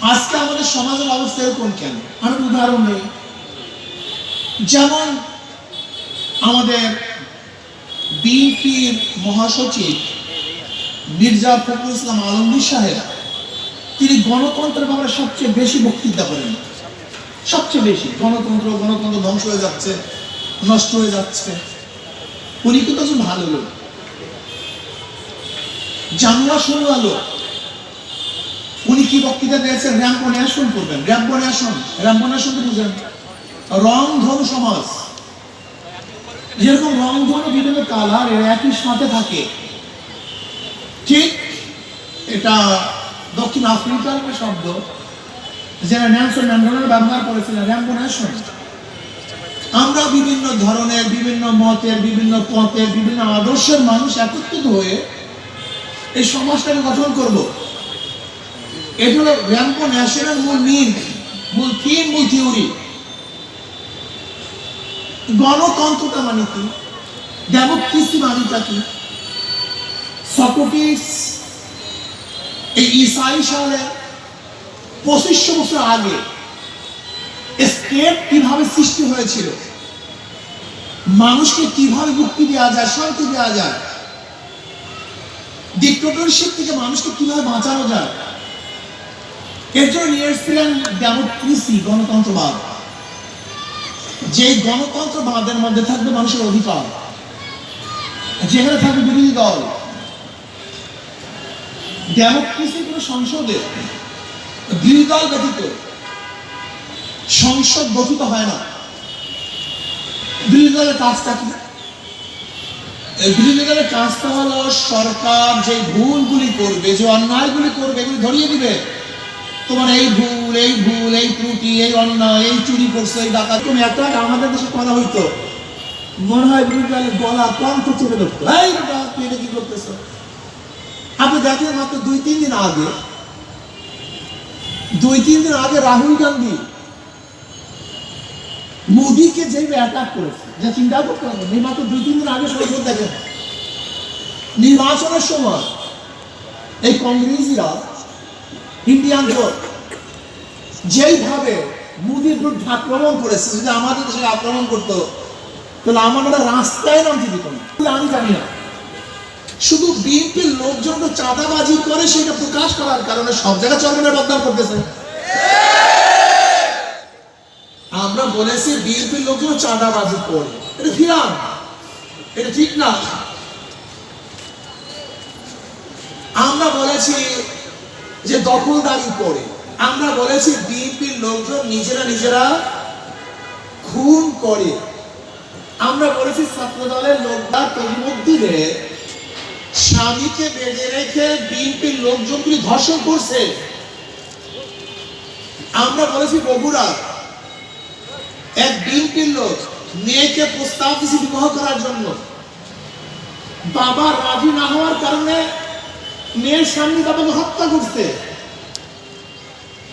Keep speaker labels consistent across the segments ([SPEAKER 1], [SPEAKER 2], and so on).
[SPEAKER 1] আজকে আমাদের সমাজের অবস্থা এরকম কেন? আমি উদাহরণ নেই। যেমন আমাদের বিএনপির মহাসচিব মির্জা ফখরুল ইসলাম আলমগীর সাহেব, তিনি গণতন্ত্রের ব্যাপারে সবচেয়ে বেশি বক্তৃতা করেন। সবচেয়ে বেশি। গণতন্ত্র গণতন্ত্র ধ্বংস হয়ে যাচ্ছে, নষ্ট হয়ে যাচ্ছে। উনি কিন্তু ভালো লোক। জানুয়া শুরু আলো কি বক্তৃতা দিয়েছেন? র্যাম্পো ন্যাশন করবেন। র্যাম্পো ন্যাশন র্যাম্পো ন্যাশন তো বুঝেন। রং, ধনু, সমাজ। যেরকম রং, ধনু, বিভিন্ন কালারের একই সাথে থাকে। ঠিক এটা দক্ষিণ আফ্রিকার শব্দ। যেটা ন্যানসন ম্যান্ডেলার ব্যবহার করেছিলেন। র্যাম্পো আসন। আমরা বিভিন্ন ধরনের, বিভিন্ন মতের, বিভিন্ন পথের, বিভিন্ন আদর্শের মানুষ একত্রিত হয়ে এই সমাজটাকে গঠন করব। এটা হলো র্যাম্পো ন্যাশনাল মূল মিন মূল থিম মূল থিওরি গণতন্ত্রটা মানে কি? ডেমোক্রেসি কি? এই ইসাই সালে পঁচিশশো বছর আগে স্টেট কীভাবে সৃষ্টি হয়েছিল? মানুষকে কীভাবে মুক্তি দেওয়া যায়, শান্তি দেওয়া যায়? ডিক্টেটরশিপ থেকে মানুষকে কীভাবে বাঁচানো যায়? এর জন্য নিয়ে এসেছিলেন ডেমোক্রেসি গণতন্ত্রবাদ যে গণতন্ত্রবাদের মধ্যে থাকবে মানুষের অধিকার, যেখানে থাকবে বিরোধী দল। ডেমোক্রেসি কোনো সংসদে বিরোধী দল ব্যতীত সংসদ গঠিত হয় না। বিরোধী দলের কাজটা কি? বিরোধী দলের কাজটা হলো সরকার যে ভুলগুলি করবে, যে অন্যায়গুলি করবে, এগুলি ধরিয়ে দিবে। তোমার এই ভুল এই ভুল, এই ত্রুটি, এই অন্যায়, এই চুরি করছে, এই ডাকাত। তুমি আগে আমাদের দেশে করা হইতো। মনে হয় বিরোধী দলের গলা কণ্ঠ চেপে ধরতো এই তুই এটা কি করতেছ? আপনি দেখেন মাত্র দুই, তিন দিন আগে, দুই, তিন দিন আগে রাহুল গান্ধী মোদীকে যেভাবে অ্যাটাক করেছে, যা চিন্তা করতে হবে এই মাত্র দুই, তিন দিন আগে সংসদ দেখেন, নির্বাচনের সময় এই কংগ্রেসীরা, ইন্ডিয়ান জোট যেইভাবে মোদীর বিরুদ্ধে আক্রমণ করেছে যদি আমাদের দেশে আক্রমণ করতো। তাহলে আমরা রাস্তায় নামতে দিত না আমি জানি না। শুধু বিএনপির লোকজন তো চাঁদাবাজি করে, সেটা প্রকাশ করার কারণে সব জায়গায় চরমের বদনাম করতেছে। আমরা বলেছি বিএনপির লোকজন চাঁদাবাজি করে। এটা ফিরাম এটা ঠিক না। আমরা বলেছি যে দখলদারি করে। আমরা বলেছি বিএনপির লোকজন নিজেরা নিজেরা খুন করে। আমরা বলেছি ছাত্র দলের লোকরা তন্মধ্যে স্বামীকে বেঁধে রেখে বিএনপির লোকজনগুলি ধর্ষণ করছে। আমরা বলেছি বগুড়া, এক বিএনপির লোক মেয়েকে প্রস্তাব দিয়েছে বিবাহ করার জন্য। বাবা রাজি না হওয়ার কারণে মেয়ের সামনে বাবাকে হত্যা করছে।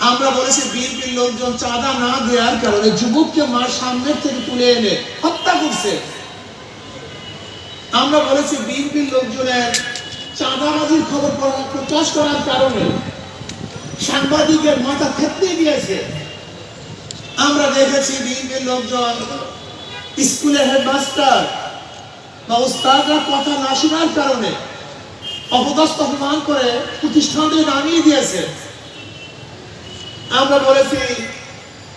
[SPEAKER 1] আমরা বলেছি বিএনপির লোকজন চাঁদা না দেওয়ার কারণে যুবককে মার সামনের থেকে তুলে এনে হত্যা করছে। আমরা বলেছি বিএনপির লোকজনের চাঁদাবাজির খবর প্রকাশ করার কারণে সাংবাদিকের মাথা থেতলে দিয়েছে আমরা দেখেছি বিএনপির লোকজন স্কুলের হেডমাস্টার বা ওস্তাদরা কথা না শোনার কারণে অপদস্থ অপমান করে প্রতিষ্ঠান থেকে নামিয়ে দিয়েছে। আমরা বলেছি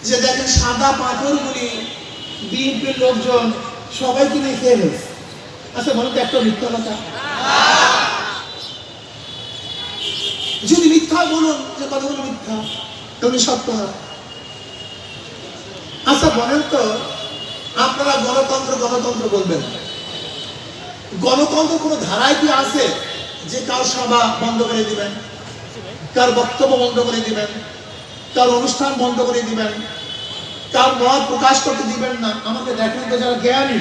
[SPEAKER 1] যে দেখেন সাদা পাথরগুলি বিএনপির লোকজন সবাই কিনে খেয়ে ফেলছে। আচ্ছা বলুন তো একটা মিথ্যা কথা। যদি মিথ্যা বলুন, যে কথাগুলো মিথ্যা তুমি সত্য আচ্ছা বলেন তো, আপনারা গণতন্ত্র গণতন্ত্র বলবেন। গণতন্ত্র কোনো ধারায় কি আছে যে কার সভা বন্ধ করে দিবেন, কার বক্তব্য বন্ধ করে দিবেন? কার অনুষ্ঠান বন্ধ করে দিবেন। তার মত প্রকাশ করতে দিবেন না। আমাকে দেখেন তো যারা জ্ঞানী।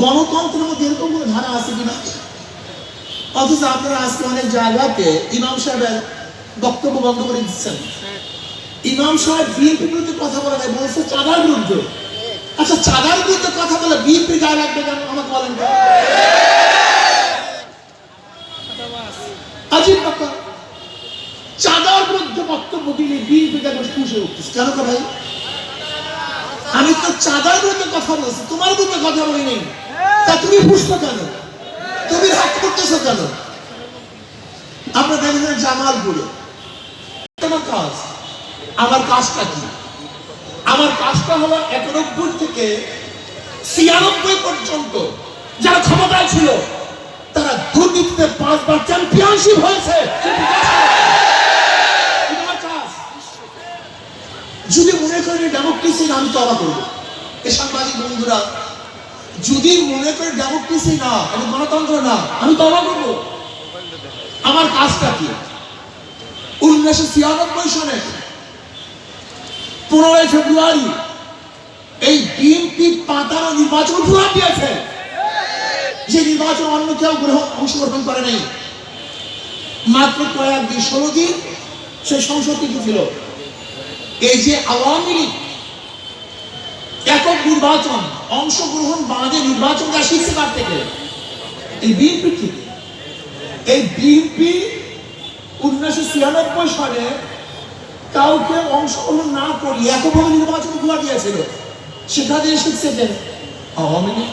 [SPEAKER 1] গণতন্ত্রের মধ্যে এরকম কোনো ধারা আছে কিনা? অথচ আপনারা আজকে অনেক জায়গাতে ইমাম সাহেবের বক্তব্য বন্ধ করে দিচ্ছেন। ইমাম সাহেব বিএনপির বিরুদ্ধে কথা বলা নাই, বলছে চাঁদার বিরুদ্ধে। আচ্ছা চাঁদার বিরুদ্ধে কথা বলে বিএনপি গায়ে লাগবে কেন? আমাকে বলেন? আজীব ব্যাপার চাঁদা বক্তব্য দিলে বিএনপি দেখো খুশি উঠতেছে। কেন ভাই? আমি তো চাঁদার বিরুদ্ধে কথা বলছি, তোমার বিরুদ্ধে কথা বলি নেই। তা তুমি বুঝছ কেন? তুমি হাত করতেছো কেন? আমরা দেখেন জামালপুরে তোমার কাজ, আমার কাজটা কি? আমার কাজটা হলো একানব্বই থেকে ছিয়ানব্বই পর্যন্ত যারা ক্ষমতায় ছিল, তারা দুর্নীতিতে পাঁচবার চ্যাম্পিয়নশিপ হয়েছে এটা আমার কাজ। যদি মনে করেন ডেমোক্রেসি না, আমি তবা করব এ সাংবাদিক বন্ধুরা, যদি মনে করে ডেমোক্রেসি না, এটা গণতন্ত্র না, আমি তবা করব আমার কাজটা কি? উনিশশো ছিয়ানব্বই সনে পনেরোই ফেব্রুয়ারি এই বিএনপি পাতানো নির্বাচন উপহার দিয়েছে। যে নির্বাচন অন্য কেউ গ্রহণ অংশগ্রহণ করে নাই। মাত্র কয়েক দিন, ষোলো দিন সেই সংসদ থেকে ছিল। এই যে আওয়ামী লীগ, একক নির্বাচন, অংশগ্রহণ বাদে নির্বাচন যা শিখছে কার থেকে? এই বিএনপি থেকে এই বিএনপি উনিশশো ছিয়ানব্বই সালে কাউকে অংশগ্রহণ না করি একভাবে নির্বাচন উপহার দিয়েছিল, সেখানে শিখছে যে আওয়ামী লীগ।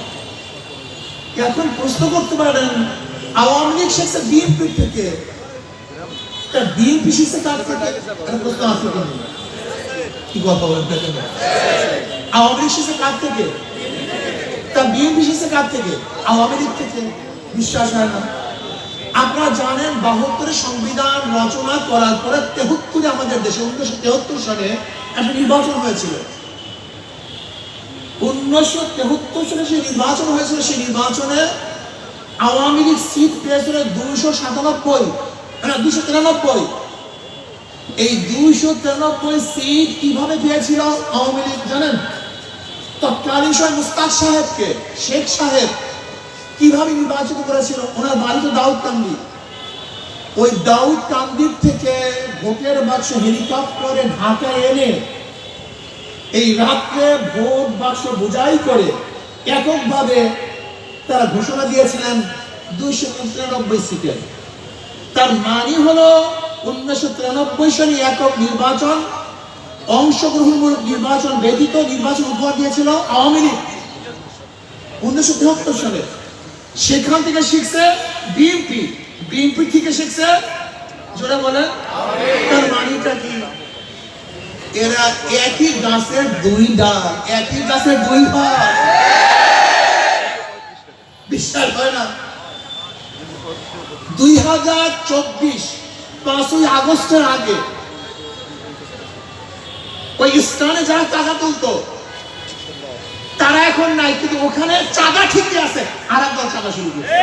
[SPEAKER 1] এখন প্রশ্ন করতে পারেন, আওয়ামী লীগ শিখছে বিএনপি থেকে বিএনপি শিখছে কার থেকে? প্রশ্ন আসতে পারে বিশ্বাস হয় না। আপনারা জানেন বাহাত্তরে সংবিধান রচনা করার পরে তেহত্তরে আমাদের দেশে উনিশশো তেহত্তর সালে একটা নির্বাচন হয়েছিল। উনিশশো তেহত্তর সালে যে নির্বাচন হয়েছিল, সেই নির্বাচনে আওয়ামী লীগ সিট পেয়েছিল দুইশো সাতানব্বই না দুশো তিরানব্বই। এই দুইশো তিরানব্বই সিট কীভাবে পেয়েছিল আওয়ামী লীগ জানেন? তৎকালীন সময় মুস্তাক সাহেবকে, শেখ সাহেব কীভাবে নির্বাচিত করেছিল? ওনার বাড়ি তো দাউদ কান্দি। ওই দাউদ কান্দির থেকে ভোটের বাক্স হেলিকপ্টারে ঢাকায় এনে এই রাত্রে ভোট বাক্স বোঝাই করে এককভাবে তারা ঘোষণা দিয়েছিলেন দুইশো তিরানব্বই সিটের তার মানে হলো উনিশশো তিরানব্বই সালে একক নির্বাচন, অংশগ্রহণমূলক নির্বাচন ব্যতীত নির্বাচন উপহার দিয়েছিল আওয়ামী লীগ। উনিশশো তেহাত্তর সালে সেখান থেকে শিখছে বিএনপি। বিএনপি থেকে শিখছে, জোরে বলেন, তার মানিটা কি? এরা একই গাছের দুই ডাল, একই গাছের দুই ভাগ বিশ্বাস হয় না? দুই হাজার চব্বিশ পাঁচই আগস্টের আগে ওই স্থানে যারা চাঁদা তুলতো, তারা এখন নাই, কিন্তু ওখানে চাঁদা ঠিকই আছে। আর একদল চাঁদা শুরু করছে।